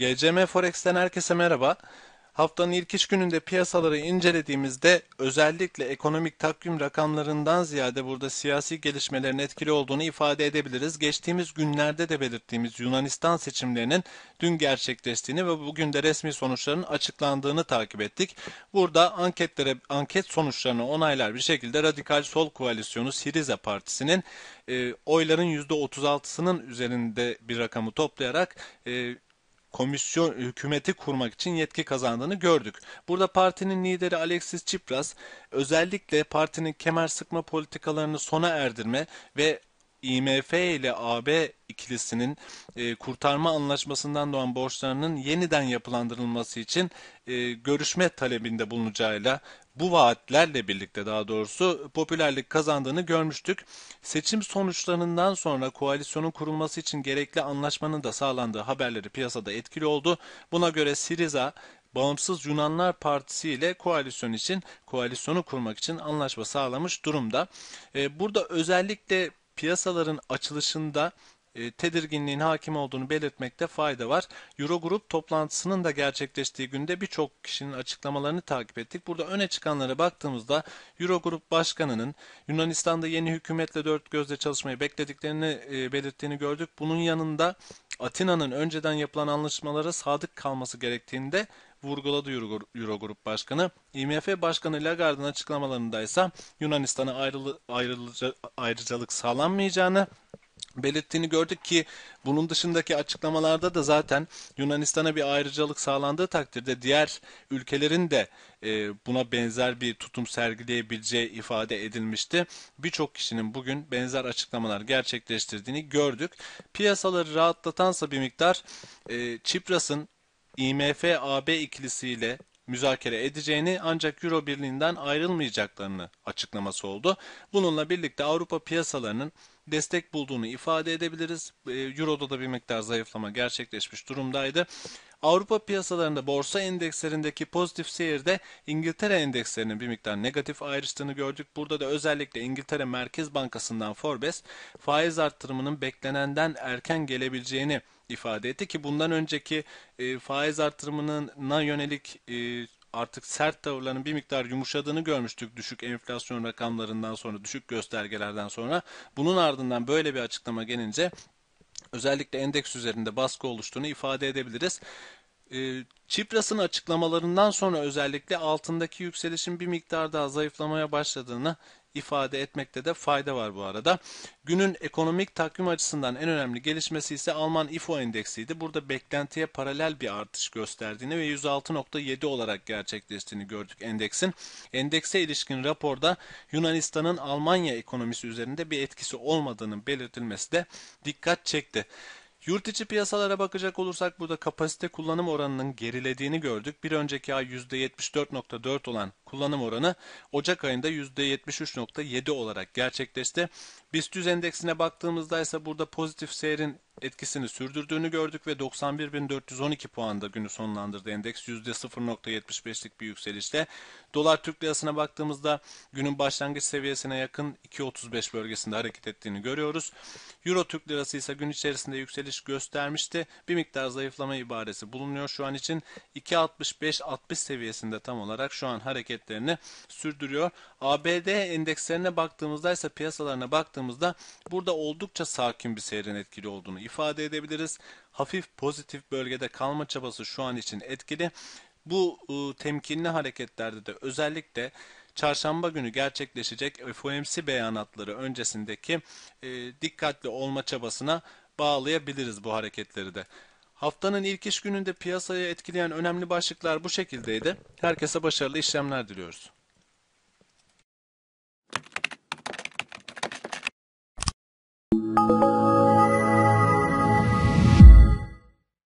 GCM Forex'ten herkese merhaba. Haftanın ilk iş gününde piyasaları incelediğimizde özellikle ekonomik takvim rakamlarından ziyade burada siyasi gelişmelerin etkili olduğunu ifade edebiliriz. Geçtiğimiz günlerde de belirttiğimiz Yunanistan seçimlerinin dün gerçekleştiğini ve bugün de resmi sonuçların açıklandığını takip ettik. Burada anketlere anket sonuçlarını onaylar bir şekilde Radikal Sol Koalisyonu Siriza Partisi'nin e, oyların %36'sının üzerinde bir rakamı toplayarak e, komisyon hükümeti kurmak için yetki kazandığını gördük. Burada partinin lideri Alexis Tsipras özellikle partinin kemer sıkma politikalarını sona erdirme ve IMF ile AB ikilisinin e, kurtarma anlaşmasından doğan borçlarının yeniden yapılandırılması için e, görüşme talebinde bulunacağıyla bu vaatlerle birlikte daha doğrusu popülerlik kazandığını görmüştük. Seçim sonuçlarından sonra koalisyonun kurulması için gerekli anlaşmanın da sağlandığı haberleri piyasada etkili oldu. Buna göre Siriza Bağımsız Yunanlar Partisi ile koalisyon için koalisyonu kurmak için anlaşma sağlamış durumda. E, burada özellikle piyasaların açılışında e, tedirginliğin hakim olduğunu belirtmekte fayda var. Eurogrup toplantısının da gerçekleştiği günde birçok kişinin açıklamalarını takip ettik. Burada öne çıkanlara baktığımızda Eurogrup Başkanı'nın Yunanistan'da yeni hükümetle dört gözle çalışmayı beklediklerini e, belirttiğini gördük. Bunun yanında Atina'nın önceden yapılan anlaşmalara sadık kalması gerektiğinde vurguladı Eurogrup Başkanı. IMF Başkanı Lagarde'ın açıklamalarında ise Yunanistan'a ayrılı, ayrılıca, ayrıcalık sağlanmayacağını belirttiğini gördük ki bunun dışındaki açıklamalarda da zaten Yunanistan'a bir ayrıcalık sağlandığı takdirde diğer ülkelerin de e, buna benzer bir tutum sergileyebileceği ifade edilmişti. Birçok kişinin bugün benzer açıklamalar gerçekleştirdiğini gördük. Piyasaları rahatlatansa bir miktar e, Çipras'ın IMF-AB ikilisiyle müzakere edeceğini ancak Euro Birliği'nden ayrılmayacaklarını açıklaması oldu. Bununla birlikte Avrupa piyasalarının destek bulduğunu ifade edebiliriz. E, Euro'da da bir miktar zayıflama gerçekleşmiş durumdaydı. Avrupa piyasalarında borsa endekslerindeki pozitif seyirde İngiltere endekslerinin bir miktar negatif ayrıştığını gördük. Burada da özellikle İngiltere Merkez Bankası'ndan Forbes faiz arttırımının beklenenden erken gelebileceğini ifade etti ki bundan önceki e, faiz artırımına yönelik e, artık sert tavırların bir miktar yumuşadığını görmüştük düşük enflasyon rakamlarından sonra, düşük göstergelerden sonra. Bunun ardından böyle bir açıklama gelince özellikle endeks üzerinde baskı oluştuğunu ifade edebiliriz. E, Çipras'ın açıklamalarından sonra özellikle altındaki yükselişin bir miktar daha zayıflamaya başladığını ifade etmekte de fayda var bu arada. Günün ekonomik takvim açısından en önemli gelişmesi ise Alman IFO endeksiydi. Burada beklentiye paralel bir artış gösterdiğini ve 106.7 olarak gerçekleştiğini gördük endeksin. Endekse ilişkin raporda Yunanistan'ın Almanya ekonomisi üzerinde bir etkisi olmadığının belirtilmesi de dikkat çekti. Yurt içi piyasalara bakacak olursak burada kapasite kullanım oranının gerilediğini gördük. Bir önceki ay %74.4 olan kullanım oranı Ocak ayında %73.7 olarak gerçekleşti. BIST 100 endeksine baktığımızda ise burada pozitif seyrin etkisini sürdürdüğünü gördük ve 91.412 puanda günü sonlandırdı endeks %0.75'lik bir yükselişle. Dolar Türk Lirası'na baktığımızda günün başlangıç seviyesine yakın 2.35 bölgesinde hareket ettiğini görüyoruz. Euro Türk Lirası ise gün içerisinde yükseliş göstermişti. Bir miktar zayıflama ibaresi bulunuyor şu an için. 2.65-60 seviyesinde tam olarak şu an hareketlerini sürdürüyor. ABD endekslerine baktığımızda ise piyasalarına baktığımızda burada oldukça sakin bir seyrin etkili olduğunu ifade edebiliriz. Hafif pozitif bölgede kalma çabası şu an için etkili. Bu ıı, temkinli hareketlerde de özellikle çarşamba günü gerçekleşecek FOMC beyanatları öncesindeki e, dikkatli olma çabasına bağlayabiliriz bu hareketleri de. Haftanın ilk iş gününde piyasayı etkileyen önemli başlıklar bu şekildeydi. Herkese başarılı işlemler diliyoruz. Müzik